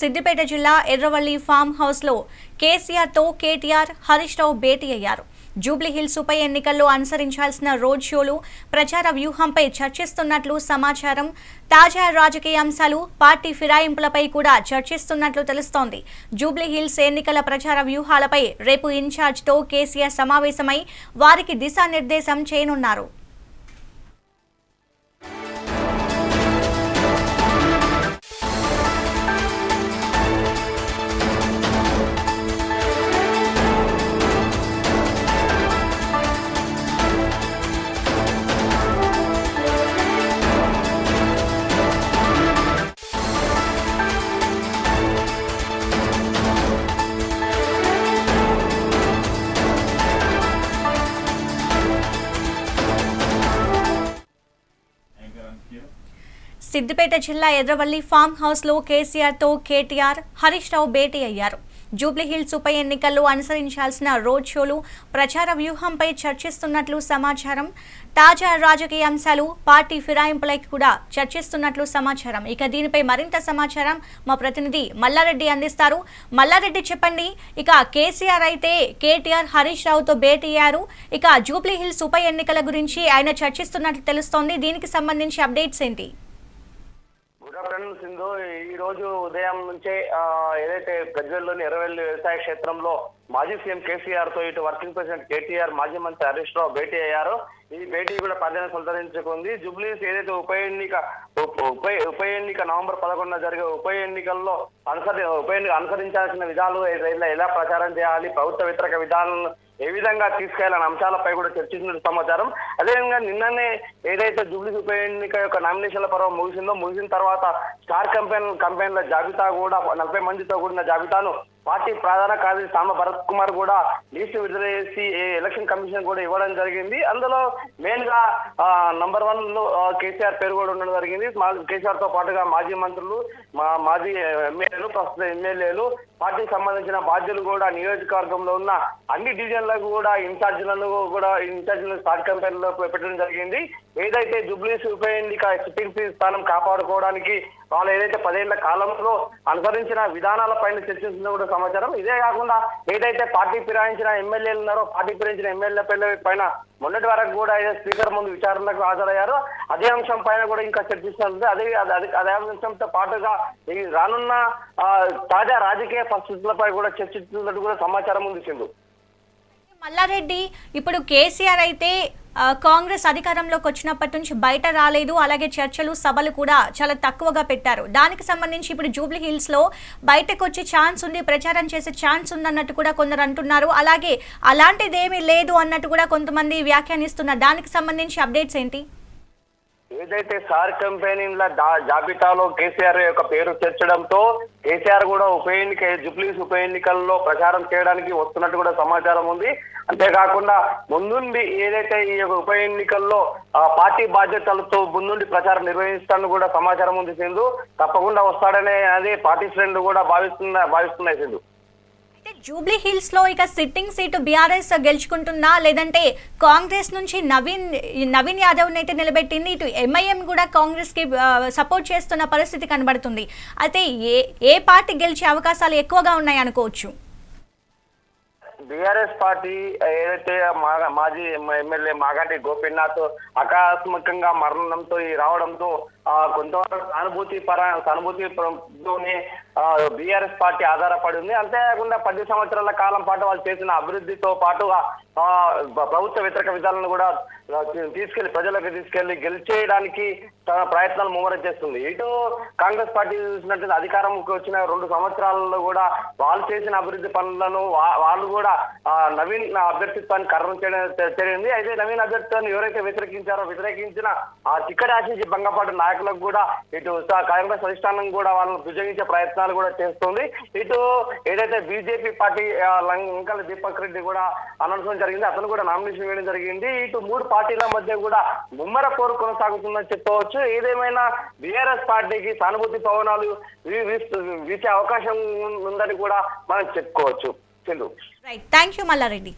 సిద్దిపేట జిల్లా ఎర్రవల్లి ఫామ్ హౌస్లో కేసీఆర్తో కేటీఆర్ హరీష్ రావు భేటీ అయ్యారు. జూబ్లీహిల్స్ ఉప ఎన్నికల్లో అనుసరించాల్సిన రోడ్ షోలు ప్రచార వ్యూహంపై చర్చిస్తున్నట్లు సమాచారం. తాజా రాజకీయ అంశాలు పార్టీ ఫిరాయింపులపై కూడా చర్చిస్తున్నట్లు తెలుస్తోంది. జూబ్లీహిల్స్ ఎన్నికల ప్రచార వ్యూహాలపై రేపు ఇన్ఛార్జ్తో కేసీఆర్ సమావేశమై వారికి దిశానిర్దేశం చేయనున్నారు. సిద్దిపేట జిల్లా ఎర్రవల్లి ఫామ్ హౌస్లో కేసీఆర్తో కేటీఆర్ హరీష్ రావు భేటీ అయ్యారు. జూబ్లీహిల్స్ ఉప ఎన్నికల్లో అనుసరించాల్సిన రోడ్ షోలు ప్రచార వ్యూహంపై చర్చిస్తున్నట్లు సమాచారం తాజా రాజకీయ అంశాలు పార్టీ ఫిరాయింపులై కూడా చర్చిస్తున్నట్లు సమాచారం. ఇక దీనిపై మరింత సమాచారం మా ప్రతినిధి మల్లారెడ్డి అందిస్తారు. మల్లారెడ్డి చెప్పండి ఇక కేసీఆర్ అయితే కేటీఆర్ హరీష్ రావుతో భేటీ అయ్యారు. ఇక జూబ్లీహిల్స్ ఉప ఎన్నికల గురించి ఆయన చర్చిస్తున్నట్లు తెలుస్తోంది. దీనికి సంబంధించి అప్డేట్స్ ఏంటి? సింధు ఈ రోజు ఉదయం నుంచే ఏదైతే గజ్వేల్లోని ఎర్రవెల్లి వ్యవసాయ క్షేత్రంలో మాజీ సీఎం కేసీఆర్తో ఇటు వర్కింగ్ ప్రెసిడెంట్ కేటీఆర్ మాజీ మంత్రి హరీష్ రావు భేటీ అయ్యారు. ఈ భేటీ కూడా ప్రాధాన్యత సంతరించుకుంది జుబ్లీస్ ఏదైతే ఉప ఎన్నిక ఉప ఉప- ఎన్నిక నవంబర్ పదకొండున జరిగే ఉప ఎన్నికల్లో అనుసరి ఉప ఎన్నిక అనుసరించాల్సిన విధాలు ఎలా ఎలా ప్రచారం చేయాలి ప్రభుత్వ వ్యతిరేక విధానాలను ఏ విధంగా తీసుకెళ్ళాలనే అంశాలపై కూడా చర్చించిన సమాచారం. అదేవిధంగా నిన్ననే ఏదైతే జూబ్లీ ఉప ఎన్నిక యొక్క నామినేషన్ల పర్వం ముగిసిందో ముగిసిన తర్వాత స్టార్ కంపెనీ కంపెనీల జాబితా కూడా నలభై మందితో కూడిన జాబితాను పార్టీ ప్రధాన కార్యదర్శి సామ భరత్ కుమార్ కూడా లిస్టు విడుదల చేసి ఎలక్షన్ కమిషన్ కూడా ఇవ్వడం జరిగింది. అందులో మెయిన్గా నంబర్ వన్లో కేసీఆర్ పేరు కూడా ఉండడం జరిగింది. మా- కేసీఆర్తో పాటుగా మాజీ మంత్రులు మా మాజీ ఎమ్మెల్యేలు ప్రస్తుత ఎమ్మెల్యేలు పార్టీకి సంబంధించిన బాధ్యులు కూడా నియోజకవర్గంలో ఉన్న అన్ని డివిజన్లకు కూడా ఇన్ఛార్జీలను కూడా ఇన్ఛార్జీలను స్టార్ కంపెనీలో పెట్టడం జరిగింది. ఏదైతే జూబ్లీస్ ఉప ఎన్నిక సిట్టింగ్ స్థానం కాపాడుకోవడానికి వాళ్ళు ఏదైతే పదేళ్ళ కాలంలో అనుసరించిన విధానాల పైన చర్చించిన కూడా సమాచారం. ఇదే కాకుండా ఏదైతే పార్టీ ఫిరాయించిన ఎమ్మెల్యేలు ఉన్నారో పార్టీ ఫిరాయించిన ఎమ్మెల్యే పైన మొన్నటి వరకు కూడా ఏదో స్పీకర్ ముందు విచారణకు హాజరయ్యారు. అదే అంశం పైన కూడా ఇంకా చర్చిస్తున్నారు అదే అదే అంశంతో పాటుగా ఈ రానున్న తాజా రాజకీయ పరిస్థితులపై కూడా చర్చిస్తున్నట్టు కూడా సమాచారం ఉంది సింధు మల్లారెడ్డి ఇప్పుడు కేసీఆర్ అయితే కాంగ్రెస్ అధికారంలోకి వచ్చినప్పటి నుంచి బయట రాలేదు. అలాగే చర్చలు సభలు కూడా చాలా తక్కువగా పెట్టారు. దానికి సంబంధించి ఇప్పుడు జూబ్లీ హిల్స్లో బయటకు వచ్చే ఛాన్స్ ఉంది ప్రచారం చేసే ఛాన్స్ ఉందన్నట్టు కూడా కొందరు అంటున్నారు. అలాగే అలాంటిది ఏమీ లేదు అన్నట్టు కూడా కొంతమంది వ్యాఖ్యానిస్తున్నారు. దానికి సంబంధించి అప్డేట్స్ ఏంటి? ఏదైతే సార్ కంపెనీల జాబితాలో కేసీఆర్ యొక్క పేరు చేర్చడంతో కేసీఆర్ కూడా ఉప ఎన్నిక జుబ్లీస్ ఉప ఎన్నికల్లో ప్రచారం చేయడానికి వస్తున్నట్టు కూడా సమాచారం ఉంది. అంతేకాకుండా ముందుండి ఏదైతే ఈ యొక్క ఉప ఎన్నికల్లో ఆ, పార్టీ బాధ్యతలతో ముందుండి ప్రచారం నిర్వహిస్తానని కూడా సమాచారం ఉంది సింధు. తప్పకుండా వస్తాడనే అది పార్టీ శ్రేణులు కూడా భావిస్తున్నా భావిస్తున్నాయి సింధు. జూబ్లీ హిల్స్లో ఇక సిట్టింగ్ సీటు బీఆర్ఎస్ గెలుచుకుంటుందా? లేదంటే కాంగ్రెస్ నుంచి నవీన్ నవీన్ యాదవ్ అయితే నిలబెట్టింది? ఇటు ఎంఐఎం కూడా కాంగ్రెస్కి సపోర్ట్ చేస్తున్న పరిస్థితి కనబడుతుంది. అయితే ఏ ఏ పార్టీ గెలిచే అవకాశాలు ఎక్కువగా ఉన్నాయి అనుకోవచ్చు? బీఆర్ఎస్ పార్టీ ఏదైతే మా- మాజీ ఎమ్మెల్యే మాగంటి గోపీనాథ్ ఆకస్మికంగా మరణంతో ఈ రావడంతో కొంతవరకు సానుభూతి పర సానుభూతి బీఆర్ఎస్ పార్టీ ఆధారపడి ఉంది. అంతేకాకుండా పది సంవత్సరాల కాలం పాటు వాళ్ళు చేసిన అభివృద్ధితో పాటు ఆ, ప్రభుత్వ వ్యతిరేక విధానాలను కూడా తీసుకెళ్ళి ప్రజలకు తీసుకెళ్ళి గెలిచేయడానికి తన ప్రయత్నాలు ముమ్మరం చేస్తుంది. ఇటు కాంగ్రెస్ పార్టీ చూసినట్టు అధికారంకి వచ్చిన రెండు సంవత్సరాలలో కూడా వాళ్ళు చేసిన అభివృద్ధి పనులను వాళ్ళు కూడా నవీన్ అభ్యర్థిత్వాన్ని కర్రం చేయడం జరిగింది అయితే నవీన్ అభ్యర్థిత్వాన్ని ఎవరైతే వ్యతిరేకించారో వ్యతిరేకించిన ఆ టికెట్ ఆశించి నాయకులు నాయకులకు కూడా ఇటు కాంగ్రెస్ అధిష్టానం కూడా వాళ్ళని భుజగించే ప్రయత్నాలు కూడా చేస్తుంది. ఇటు ఏదైతే బీజేపీ పార్టీ లంకల దీపక్ రెడ్డి కూడా అనౌన్స్మెంట్ జరిగింది అతను కూడా నామినేషన్ వేయడం జరిగింది. ఇటు మూడు పార్టీల మధ్య కూడా ముమ్మర పోరు కొనసాగుతుందని చెప్పవచ్చు. ఏదేమైనా బీఆర్ఎస్ పార్టీకి సానుభూతి పవనాలు వీ- వీచే అవకాశం ఉందని కూడా మనం చెప్పుకోవచ్చు. Chandu. Right thank you Mallareddy.